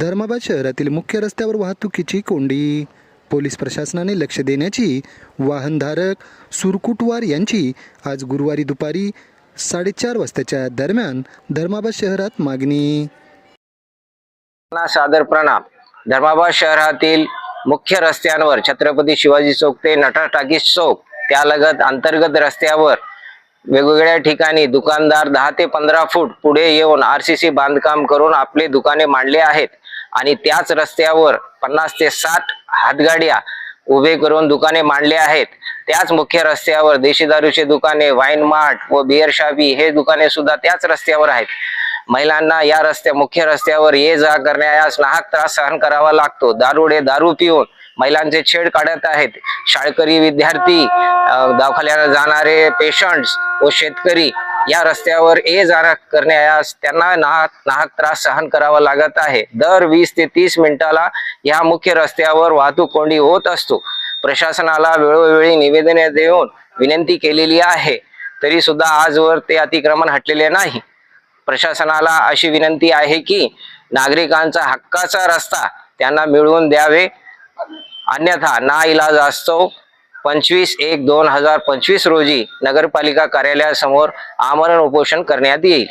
धर्माबाद शहरातील मुख्य रस्त्यावर वाहतुकीची कोंडी. पोलीस प्रशासनाने लक्ष देण्याची वाहनधारक सुरकुटवार यांची आज गुरुवारी दुपारी साडेचार वाजताच्या दरम्यान धर्माबाद शहरात मागणी. सादर प्रणाम. धर्माबाद शहरातील मुख्य रस्त्यांवर छत्रपती शिवाजी चौक ते नटा टाकीस चौक त्यालगत अंतर्गत रस्त्यावर वेगवेगळ्या ठिकाणी दुकानदार दहा ते पंधरा फूट पुढे येऊन आर सी सी बांधकाम करून आपले दुकाने मांडले आहेत. आणि त्याच रस्त्यावर पन्नास ते साठ हातगाड्या उभे करून दुकाने मांडले आहेत. त्याच मुख्य रस्त्यावर देशी दारूचे दुकाने वाईन मार्ट व बिअर शाबी हे दुकाने सुद्धा त्याच रस्त्यावर आहेत. महिलांना या रस्त्या मुख्य रस्त्यावर ये जा करण्यास नाहक त्रास सहन करावा लागतो. दारुडे दारू पिऊन महिलांचे छेड काढत आहेत. शाळकरी विद्यार्थी दवाखान्याला जाणारे पेशंट्स व शेतकरी या रस्त्यावर ये जाणं करण्यास त्यांना नाहक नाहक त्रास सहन करावा लागत आहे. दर वीस ते तीस मिनिटाला या मुख्य रस्त्यावर वाहतूक कोंडी होत असतो. प्रशासनाला वेळोवेळी निवेदने देऊन विनंती केलेली आहे. तरी सुद्धा आजवर ते अतिक्रमण हटलेले नाही. प्रशासनाला अशी विनंती आहे की नागरिकांचा हक्काचा रस्ता त्यांना मिळवून द्यावे. अन्यथा ना इलाज असतो. पंचवीस एक दोन हजार पंचवीस रोजी नगरपालिका कार्यालयासमोर आमरण उपोषण करण्यात येईल.